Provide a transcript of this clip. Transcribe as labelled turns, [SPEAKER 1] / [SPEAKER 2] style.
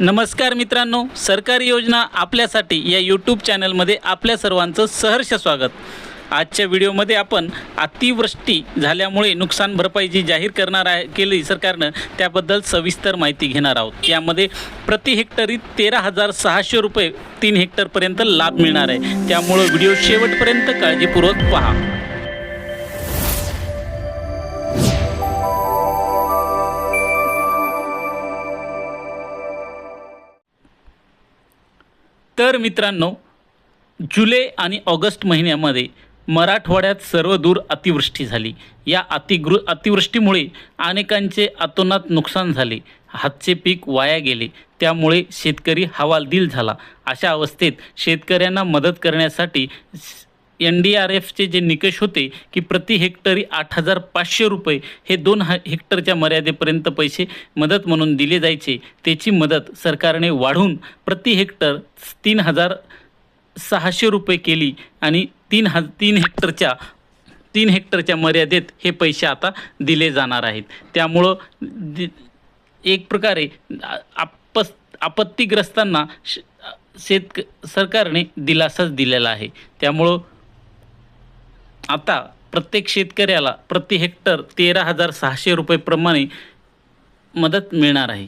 [SPEAKER 1] नमस्कार मित्रांनो सरकारी योजना आपल्यासाठी या यूट्यूब चॅनलमध्ये आपल्या सर्वांचं सहर्ष स्वागत. आजच्या व्हिडिओमध्ये आपण अतिवृष्टी झाल्यामुळे नुकसान भरपाई जी जाहीर करणार आहे केली सरकारनं त्याबद्दल सविस्तर माहिती घेणार आहोत. यामध्ये प्रति हेक्टरी तेरा हजार सहाशे रुपये तीन हेक्टरपर्यंत लाभ मिळणार आहे. त्यामुळं व्हिडिओ शेवटपर्यंत काळजीपूर्वक पहा. तर मित्रांनो जुलै आणि ऑगस्ट महिन्यामध्ये मराठवाड्यात सर्वदूर अतिवृष्टी झाली. या अतिगृ अतिवृष्टीमुळे अनेकांचे अतोनात नुकसान झाले. हातचे पीक वाया गेले. त्यामुळे शेतकरी हवालदिल झाला. अशा अवस्थेत शेतकऱ्यांना मदत करण्यासाठी एन डी आर एफचे जे निकष होते की प्रति हेक्टरी आठ हजार पाचशे रुपये हे दोन ह हेक्टरच्या मर्यादेपर्यंत पैसे मदत म्हणून दिले जायचे. त्याची मदत सरकारने वाढवून प्रति हेक्टर तीन हजार सहाशे रुपये केली आणि तीन ह तीन हेक्टरच्या तीन हेक्टरच्या मर्यादेत हे पैसे आता दिले जाणार आहेत. त्यामुळं दि- एक प्रकारे आ- आपस आपत्तीग्रस्तांना श शेतक सरकारने दिलासाच दिलेला आहे. त्यामुळं आता प्रत्येक शेतकऱ्याला प्रति हेक्टर तेरा हजार सहाशे रुपयेप्रमाणे मदत मिळणार आहे.